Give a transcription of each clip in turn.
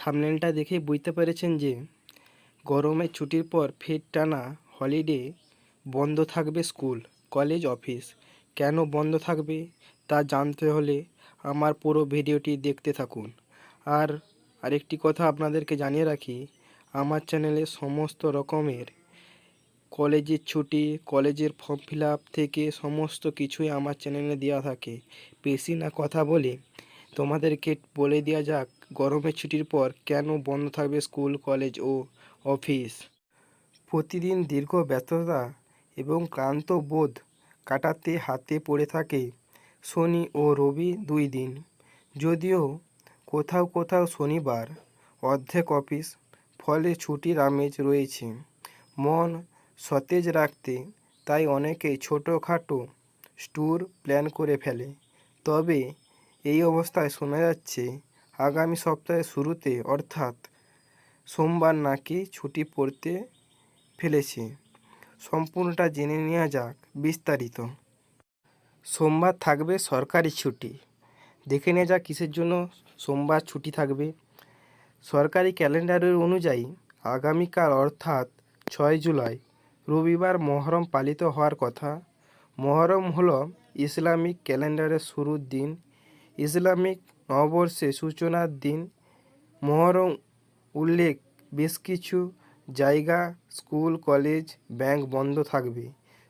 থাম্বনেলটা দেখে বুঝতে পেরেছেন যে গরমের ছুটির পর ফের টানা হলিডে বন্ধ থাকবে স্কুল, কলেজ, অফিস। কেন বন্ধ থাকবে তা জানতে হলে আমার পুরো ভিডিওটি দেখতে থাকুন। আর আরেকটি কথা আপনাদেরকে জানিয়ে রাখি, আমার চ্যানেলে সমস্ত রকমের কলেজের ছুটি, কলেজের ফর্ম ফিল থেকে সমস্ত কিছুই আমার চ্যানেলে দেওয়া থাকে। বেশি না কথা বলে তোমাদেরকে বলে দেওয়া যাক, গরমের ছুটির পর কেন বন্ধ থাকবে স্কুল, কলেজ ও অফিস? প্রতিদিন দীর্ঘ ব্যস্ততা এবং ক্লান্ত বোধ কাটাতে হাতে পড়ে থাকে শনি ও রবি দুই দিন। যদিও কোথাও কোথাও শনিবার অর্ধেক অফিস, ফলে ছুটির আমেজ রয়েছে। মন সতেজ রাখতে তাই অনেকেই ছোটোখাটো ট্যুর প্ল্যান করে ফেলে। তবে এই অবস্থায় শোনা যাচ্ছে, আগামী সপ্তাহের শুরুতে অর্থাৎ সোমবার নাকি ছুটি পড়তে ফেলেছে। সম্পূর্ণটা জেনে নেওয়া যাক বিস্তারিত। সোমবার থাকবে সরকারি ছুটি। দেখে নেওয়া যাক কিসের জন্য সোমবার ছুটি থাকবে। সরকারি ক্যালেন্ডারের অনুযায়ী আগামীকাল অর্থাৎ ছয় জুলাই রবিবার মহরম পালিত হওয়ার কথা। মহরম হলো ইসলামিক ক্যালেন্ডারের শুরুর দিন ইসলামিক নববর্ষের সূচনার দিন। মহরম উল্লেখ বেশ কিছু জায়গা, স্কুল, কলেজ, ব্যাংক বন্ধ থাকবে।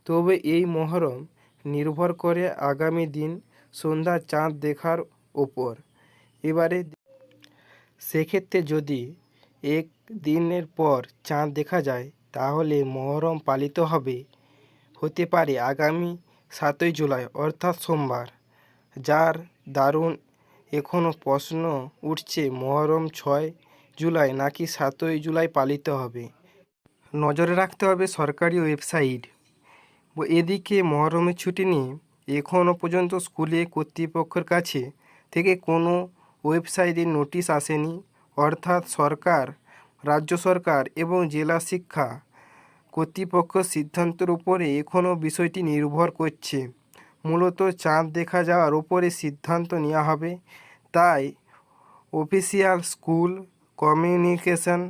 তবে এই মহরম নির্ভর করে আগামী দিন সন্ধ্যার চাঁদ দেখার ওপর। এবারে সেক্ষেত্রে যদি এক দিনের পর চাঁদ দেখা যায়, তাহলে মহরম পালিত হবে, হতে পারে আগামী সাতই জুলাই, অর্থাৎ সোমবার, যার দারুণ এখনও প্রশ্ন উঠছে, মহরম ছয় জুলাই নাকি সাতই জুলাই পালিত হবে? নজরে রাখতে হবে সরকারি ওয়েবসাইট। এদিকে মহরমের ছুটি নিয়ে এখনও পর্যন্ত স্কুলে কর্তৃপক্ষের কাছে থেকে কোনো ওয়েবসাইটে নোটিশ আসেনি। অর্থাৎ সরকার, রাজ্য সরকার এবং জেলা শিক্ষা কর্তৃপক্ষ সিদ্ধান্তের উপরে এখনও বিষয়টি নির্ভর করছে। মূলত চাঁদ দেখা যাওয়ার উপরে সিদ্ধান্ত নেওয়া হবে। তাই অফিসিয়াল স্কুল কমিউনিকেশন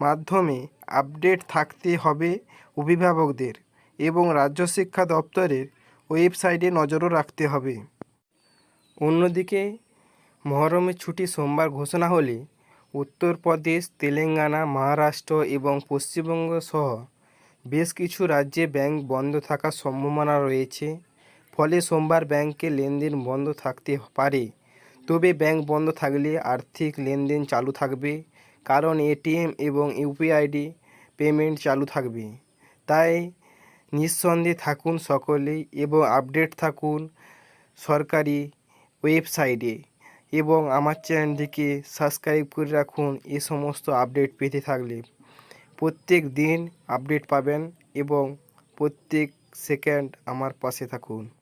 মাধ্যমে আপডেট থাকতে হবে অভিভাবকদের এবং রাজ্য শিক্ষা দপ্তরের ওয়েবসাইটে নজরও রাখতে হবে। অন্যদিকে মহরমের ছুটি সোমবার ঘোষণা হলে উত্তরপ্রদেশ, তেলেঙ্গানা, মহারাষ্ট্র এবং পশ্চিমবঙ্গ সহ বেশ কিছু রাজ্যে ব্যাংক বন্ধ থাকার সম্ভাবনা রয়েছে। ফলে সোমবার ব্যাংকে লেনদেন বন্ধ থাকতে পারে। তবে ব্যাংক বন্ধ থাকলে আর্থিক লেনদেন চালু থাকবে, কারণ এটিএম এবং ইউপিআইডি পেমেন্ট চালু থাকবে। তাই নিঃসন্দেহে থাকুন সকলেই এবং আপডেট থাকুন সরকারি ওয়েবসাইটে এবং আমার চ্যানেলটিকে সাবস্ক্রাইব করে রাখুন এ সমস্ত আপডেট পেতে থাকলে। প্রত্যেক দিন আপডেট পাবেন এবং প্রত্যেক সেকেন্ড আমার পাশে থাকুন।